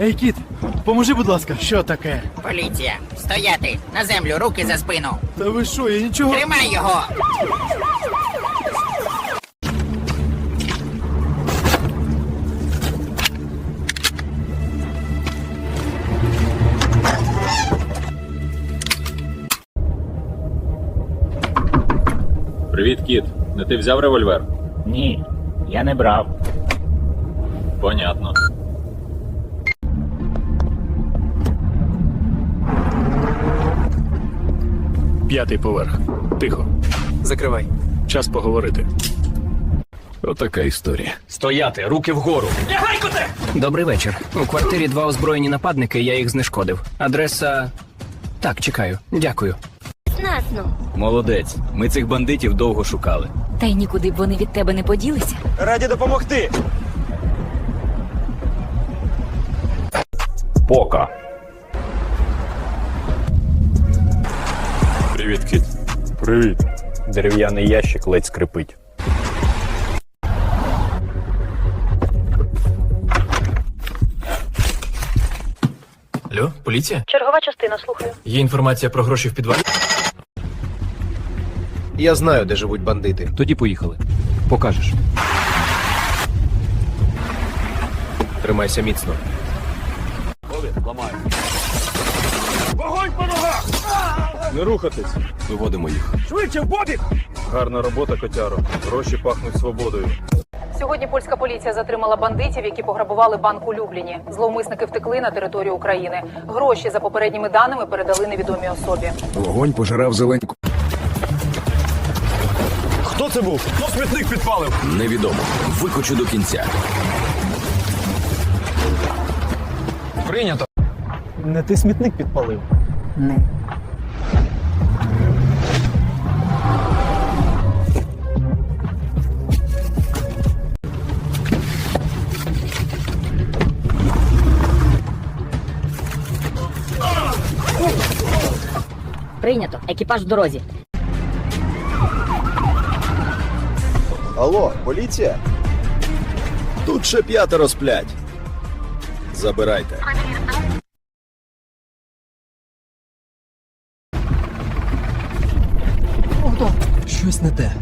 Ей, кіт, поможи, будь ласка, що таке? Поліція, стояти! На землю, руки за спину! Та ви що, я нічого. Тримай його! Привіт, кіт. Не ти взяв револьвер? Ні, я не брав. Понятно. П'ятий поверх. Тихо. Закривай. Час поговорити. Отака історія. Стояти, руки вгору. Добрий вечір. У квартирі два озброєні нападники, я їх знешкодив. Адреса. Так, чекаю. Дякую. Насно. Молодець. Ми цих бандитів довго шукали. Та й нікуди б вони від тебе не поділися. Раді допомогти. Пока. Привіт, кіт. Привіт. Дерев'яний ящик ледь скрипить. Алло, поліція? Чергова частина, слухаю. Є інформація про гроші в підвалі? Я знаю, де живуть бандити. Тоді поїхали. Покажеш. Тримайся міцно. Не рухатись. Виводимо їх. Швидше в бобік! Гарна робота, котяро. Гроші пахнуть свободою. Сьогодні польська поліція затримала бандитів, які пограбували банк у Любліні. Зловмисники втекли на територію України. Гроші за попередніми даними передали невідомій особі. Вогонь пожирав зеленьку. Хто це був? Хто смітник підпалив? Невідомо. Викочу до кінця. Прийнято. Не ти смітник підпалив. Прийнято. Екіпаж в дорозі. Алло, поліція? Тут ще п'ятеро сплять. Забирайте. Щось не те.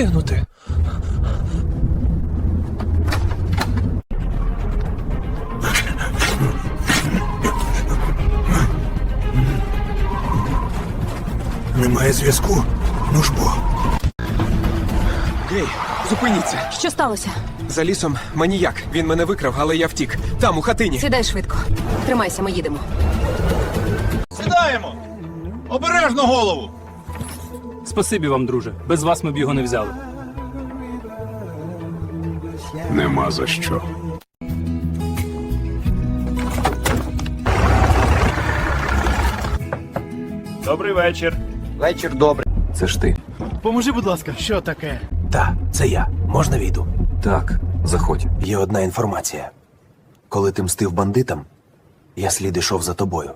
Встигнути. Немає зв'язку. Ну ж бо. Гей, зупиніться. Що сталося? За лісом маніяк. Він мене викрав, але я втік. Там, у хатині. Сідай швидко. Тримайся, ми їдемо. Сідаємо! Обережно голову! Спасибі вам, друже. Без вас ми б його не взяли. Нема за що. Добрий вечір. Вечір добрий. Це ж ти. Поможи, будь ласка, що таке? Так, це я. Можна війду? Так, заходь. Є одна інформація. Коли ти мстив бандитам, я слід ішов за тобою.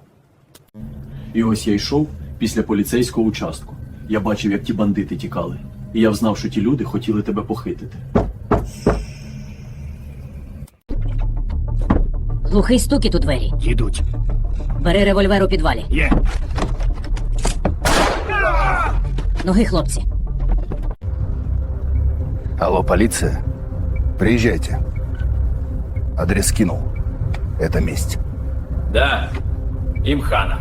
І ось я йшов після поліцейського участку. Я бачив, як ті бандити тікали. І я взнав, що ті люди хотіли тебе похитити. Глухий стукіт у двері. Їдуть. Бери револьвер у підвалі. Є. Ноги, хлопці. Алло, полиция? Приезжайте. Адрес скинул. Это месть. Да. Імхана.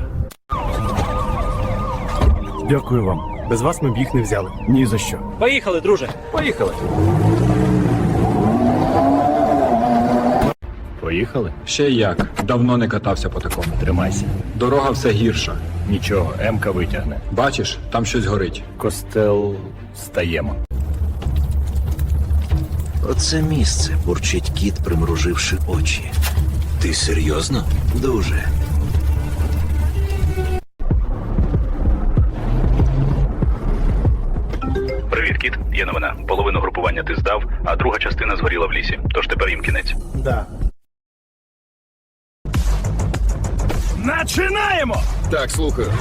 Дякую вам. Без вас ми б їх не взяли. Ні за що. Поїхали, друже. Поїхали. Поїхали? Ще як. Давно не катався по такому. Тримайся. Дорога все гірша. Нічого, Емка витягне. Бачиш, там щось горить. Костел стаємо. Оце місце, бурчить кіт, примруживши очі. Ти серйозно? Дуже. Половину групування ти здав, а друга частина згоріла в лісі. Тож тепер їм кінець. Да. Начинаємо! Так, слухаю.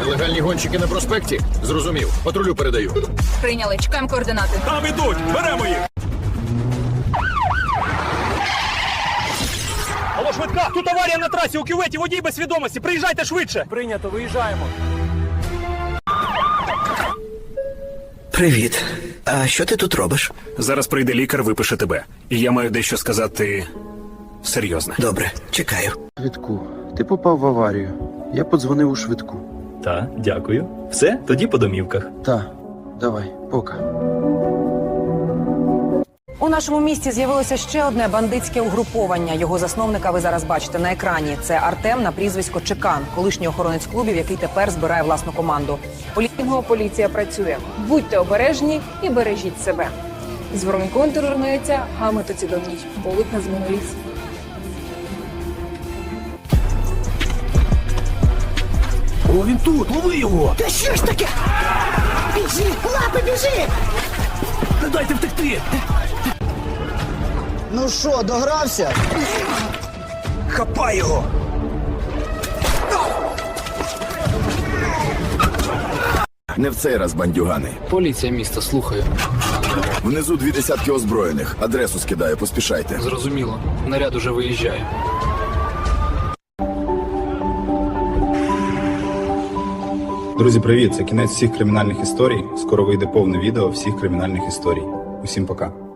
Нелегальні гонщики на проспекті? Зрозумів. Патрулю передаю. Прийняли, чекаємо координати. Там ідуть! Беремо їх! Алло, швидка! Тут аварія на трасі у кюветі, водій без свідомості. Приїжджайте швидше. Прийнято, виїжджаємо. Привіт. А що ти тут робиш? Зараз прийде лікар, випише тебе. І я маю дещо сказати серйозне. Добре, чекаю. Швидку. Ти попав в аварію. Я подзвонив у швидку. Та, дякую. Все, тоді по домівках. Та, давай, пока. У нашому місті з'явилося ще одне бандитське угруповання. Його засновника ви зараз бачите на екрані. Це Артем на прізвисько Чекан, колишній охоронець клубів, який тепер збирає власну команду. Політного поліція працює. Будьте обережні і бережіть себе. З воронком руйнується, а мотоцикловній полуть на зміну ліс. О, він тут! Лови його! Та що ж таке? Біжи, лапи, біжи! Не дайте втекти! Ну що, догрався? Хапай його! Не в цей раз, бандюгани. Поліція міста, слухаю. Внизу дві десятки озброєних. Адресу скидаю, поспішайте. Зрозуміло. Наряд уже виїжджає. Друзі, привіт! Це кінець всіх кримінальних історій. Скоро вийде повне відео всіх кримінальних історій. Усім пока.